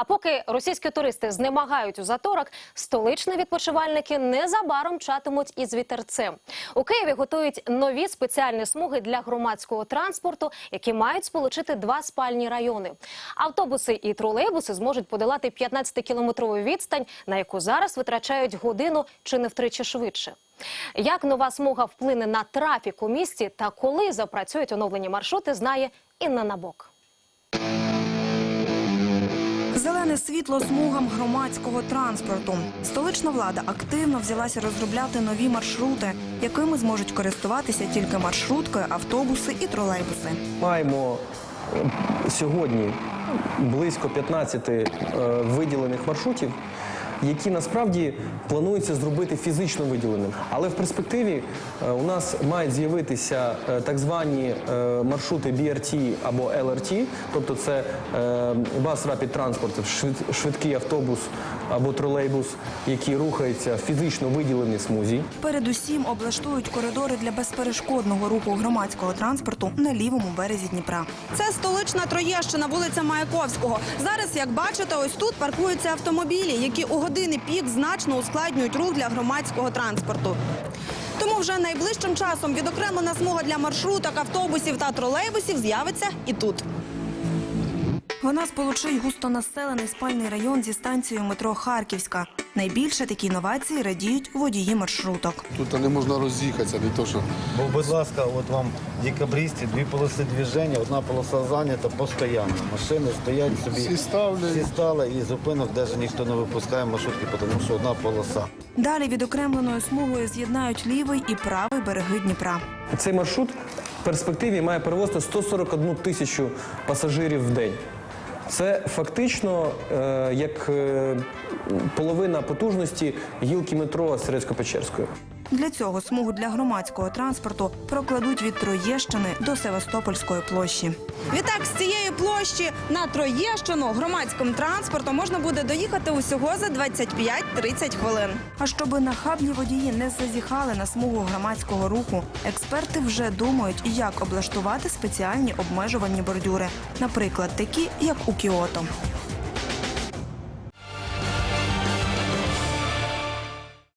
А поки російські туристи знемагають у заторах, столичні відпочивальники незабаром чатимуть із вітерцем. У Києві готують нові спеціальні смуги для громадського транспорту, які мають сполучити два спальні райони. Автобуси і тролейбуси зможуть подолати 15-кілометрову відстань, на яку зараз витрачають годину чи не втричі швидше. Як нова смуга вплине на трафік у місті та коли запрацюють оновлені маршрути, знає Інна Набок. Зелене світло смугам громадського транспорту. Столична влада активно взялася розробляти нові маршрути, якими зможуть користуватися тільки маршрутки, автобуси і тролейбуси. Маємо е, сьогодні близько 15 е, виділених маршрутів, які насправді планується зробити фізично виділеним. Але в перспективі е, у нас мають з'явитися е, так звані е, маршрути BRT або LRT, тобто це бас Rapid Transport, швидкий автобус або тролейбус, який рухається в фізично виділеній смузі. Передусім облаштують коридори для безперешкодного руху громадського транспорту на лівому березі Дніпра. Це столична Троєщина, вулиця Маяковського. Зараз, як бачите, ось тут паркуються автомобілі, які у години пік значно ускладнюють рух для громадського транспорту. Тому вже найближчим часом відокремлена смуга для маршруток, автобусів та тролейбусів з'явиться і тут. Вона сполучить густонаселений спальний район зі станцією метро Харківська. Найбільше такі інновації радіють водії маршруток. Тут не можна роз'їхатися, не то що. Бо, будь ласка, от вам декабристи, дві полоси движення, одна полоса зайнята постійно. Машини стоять собі. Всі ставлять. Всі стали і зупинок навіть ніхто не випускає маршрутки, тому що одна полоса. Далі відокремленою смугою з'єднають лівий і правий береги Дніпра. Цей маршрут в перспективі має перевозити 141 тисячу пасажирів в день. Це фактично е, як е, половина потужності гілки метро Серецько-Печерської. Для цього смугу для громадського транспорту прокладуть від Троєщини до Севастопольської площі. Відтак, з цієї площі на Троєщину громадським транспортом можна буде доїхати усього за 25-30 хвилин. А щоби нахабні водії не зазіхали на смугу громадського руху, експерти вже думають, як облаштувати спеціальні обмежувальні бордюри, наприклад, такі як у Кіото.